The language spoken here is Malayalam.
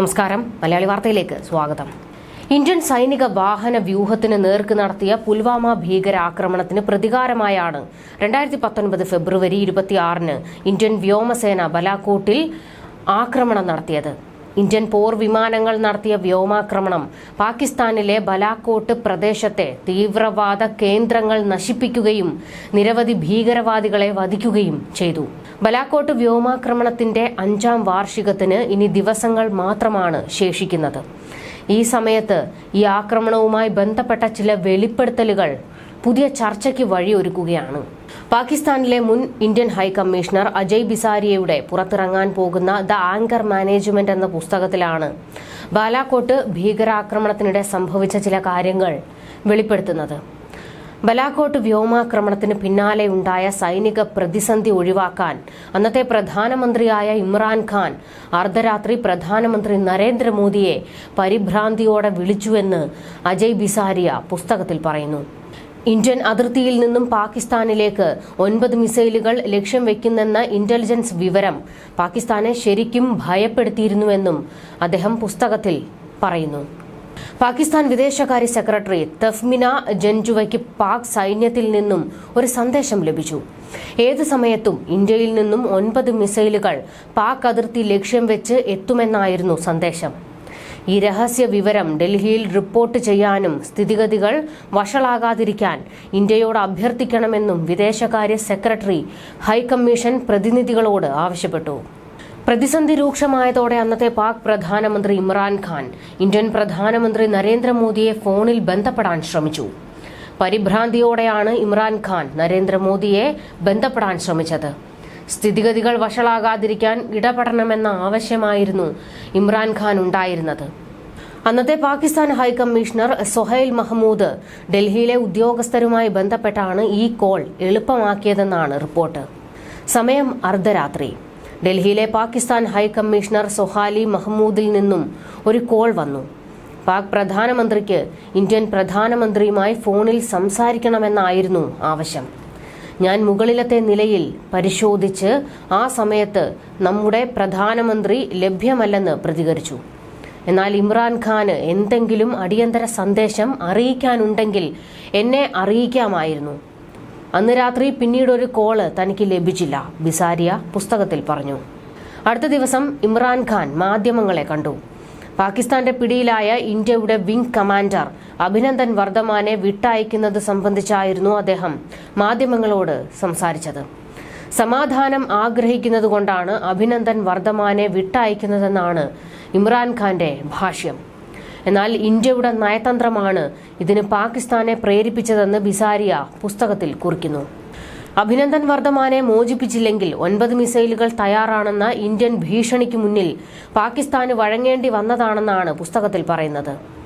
നമസ്കാരം. മലയാളി വാർത്തയിലേക്ക് സ്വാഗതം. ഇന്ത്യൻ സൈനിക വാഹന വ്യൂഹത്തിന് നേർക്ക് നടത്തിയ പുൽവാമ ഭീകരാക്രമണത്തിന് പ്രതികാരമായാണ് രണ്ടായിരത്തി പത്തൊൻപത് ഫെബ്രുവരി ഇരുപത്തിയാറിന് ഇന്ത്യൻ വ്യോമസേന ബലാക്കോട്ടിൽ ആക്രമണം നടത്തിയത്. ഇന്ത്യൻ പോർ വിമാനങ്ങൾ നടത്തിയ വ്യോമാക്രമണം പാകിസ്ഥാനിലെ ബലാക്കോട്ട് പ്രദേശത്തെ തീവ്രവാദ കേന്ദ്രങ്ങൾ നശിപ്പിക്കുകയും നിരവധി ഭീകരവാദികളെ വധിക്കുകയും ചെയ്തു. ബലാക്കോട്ട് വ്യോമാക്രമണത്തിന്റെ അഞ്ചാം വാർഷികത്തിന് ഇനി ദിവസങ്ങൾ മാത്രമാണ് ശേഷിക്കുന്നത്. ഈ സമയത്ത് ഈ ആക്രമണവുമായി ബന്ധപ്പെട്ട ചില വെളിപ്പെടുത്തലുകൾ പുതിയ ചർച്ചയ്ക്ക് വഴിയൊരുക്കുകയാണ്. പാകിസ്ഥാനിലെ മുൻ ഇന്ത്യൻ ഹൈക്കമ്മീഷണർ അജയ് ബിസാരിയയുടെ പുറത്തിറങ്ങാൻ പോകുന്ന ദ ആങ്കർ മാനേജ്മെന്റ് എന്ന പുസ്തകത്തിലാണ് ബാലാക്കോട്ട് ഭീകരാക്രമണത്തിനിടെ സംഭവിച്ച ചില കാര്യങ്ങൾ വെളിപ്പെടുത്തുന്നത്. ബലാക്കോട്ട് വ്യോമാക്രമണത്തിന് പിന്നാലെ ഉണ്ടായ സൈനിക പ്രതിസന്ധി ഒഴിവാക്കാൻ അന്നത്തെ പ്രധാനമന്ത്രിയായ ഇമ്രാൻഖാൻ അർദ്ധരാത്രി പ്രധാനമന്ത്രി നരേന്ദ്രമോദിയെ പരിഭ്രാന്തിയോടെ വിളിച്ചുവെന്ന് അജയ് ബിസാരിയ പുസ്തകത്തിൽ പറയുന്നു. ഇന്ത്യൻ അതിർത്തിയിൽ നിന്നും പാകിസ്ഥാനിലേക്ക് ഒൻപത് മിസൈലുകൾ ലക്ഷ്യം വെക്കുന്നെന്ന ഇന്റലിജൻസ് വിവരം പാകിസ്ഥാനെ ശരിക്കും ഭയപ്പെടുത്തിയിരുന്നുവെന്നും അദ്ദേഹം പുസ്തകത്തിൽ പറയുന്നു. പാകിസ്ഥാൻ വിദേശകാര്യ സെക്രട്ടറി തഫ്മിന ജൻജുവയ്ക്ക് പാക് സൈന്യത്തിൽ നിന്നും ഒരു സന്ദേശം ലഭിച്ചു. ഏത് സമയത്തും ഇന്ത്യയിൽ നിന്നും ഒൻപത് മിസൈലുകൾ പാക് അതിർത്തി ലക്ഷ്യം വെച്ച് എത്തുമെന്നായിരുന്നു സന്ദേശം. ഈ രഹസ്യ വിവരം ഡൽഹിയിൽ റിപ്പോർട്ട് ചെയ്യാനും സ്ഥിതിഗതികൾ വഷളാകാതിരിക്കാൻ ഇന്ത്യയോട് അഭ്യർത്ഥിക്കണമെന്നും വിദേശകാര്യ സെക്രട്ടറി ഹൈക്കമ്മീഷൻ പ്രതിനിധികളോട് ആവശ്യപ്പെട്ടു. പ്രതിസന്ധി രൂക്ഷമായതോടെ അന്നത്തെ പാക് പ്രധാനമന്ത്രി ഇമ്രാൻഖാൻ ഇന്ത്യൻ പ്രധാനമന്ത്രി നരേന്ദ്രമോദിയെ ഫോണിൽ ബന്ധപ്പെടാൻ ശ്രമിച്ചു. പരിഭ്രാന്തിയോടെയാണ് ഇമ്രാൻഖാൻ നരേന്ദ്രമോദിയെ ബന്ധപ്പെടാൻ ശ്രമിച്ചത്. സ്ഥിതിഗതികൾ വഷളാകാതിരിക്കാൻ ഇടപെടണമെന്ന ആവശ്യമായിരുന്നു ഇമ്രാൻഖാൻ ഉണ്ടായിരുന്നത്. അന്നത്തെ പാകിസ്ഥാൻ ഹൈക്കമ്മീഷണർ സൊഹൈൽ മഹ്മൂദ് ഡൽഹിയിലെ ഉദ്യോഗസ്ഥരുമായി ബന്ധപ്പെട്ടാണ് ഈ കോൾ എളുപ്പമാക്കിയതെന്നാണ് റിപ്പോർട്ട്. സമയം അർദ്ധരാത്രി. ഡൽഹിയിലെ പാകിസ്ഥാൻ ഹൈക്കമ്മീഷണർ സൊഹാലി മഹ്മൂദിൽ നിന്നും ഒരു കോൾ വന്നു. പാക് പ്രധാനമന്ത്രിക്ക് ഇന്ത്യൻ പ്രധാനമന്ത്രിയുമായി ഫോണിൽ സംസാരിക്കണമെന്നായിരുന്നു ആവശ്യം. ഞാൻ മുകളിലത്തെ നിലയിൽ പരിശോധിച്ച് ആ സമയത്ത് നമ്മുടെ പ്രധാനമന്ത്രി ലഭ്യമല്ലെന്ന് പ്രതികരിച്ചു. എന്നാൽ ഇമ്രാൻഖാന് എന്തെങ്കിലും അടിയന്തര സന്ദേശം അറിയിക്കാനുണ്ടെങ്കിൽ എന്നെ അറിയിക്കാമായിരുന്നു. അന്ന് രാത്രി പിന്നീട് ഒരു കോൾ തനിക്ക് ലഭിച്ചില്ല. ബിസാരിയ പുസ്തകത്തിൽ പറഞ്ഞു. അടുത്ത ദിവസം ഇമ്രാൻഖാൻ മാധ്യമങ്ങളെ കണ്ടു. പാകിസ്ഥാന്റെ പിടിയിലായ ഇന്ത്യയുടെ വിംഗ് കമാൻഡർ അഭിനന്ദൻ വർദ്ധമാനെ വിട്ടയക്കുന്നത് സംബന്ധിച്ചായിരുന്നു അദ്ദേഹം മാധ്യമങ്ങളോട് സംസാരിച്ചത്. സമാധാനം ആഗ്രഹിക്കുന്നതുകൊണ്ടാണ് അഭിനന്ദൻ വർദ്ധമാനെ വിട്ടയക്കുന്നതെന്നാണ് ഇമ്രാൻഖാന്റെ ഭാഷ്യം. എന്നാൽ ഇന്ത്യയുടെ നയതന്ത്രമാണ്. ഇതിന് പാകിസ്ഥാനെ പ്രേരിപ്പിച്ചതെന്ന് ബിസാരിയ പുസ്തകത്തിൽ കുറിക്കുന്നു. അഭിനന്ദൻ വർദ്ധമാനെ മോചിപ്പിച്ചില്ലെങ്കിൽ ഒൻപത് മിസൈലുകൾ തയ്യാറാണെന്ന ഇന്ത്യൻ ഭീഷണിക്ക് മുന്നിൽ പാകിസ്ഥാന് വഴങ്ങേണ്ടി വന്നതാണെന്നാണ് പുസ്തകത്തിൽ പറയുന്നത്.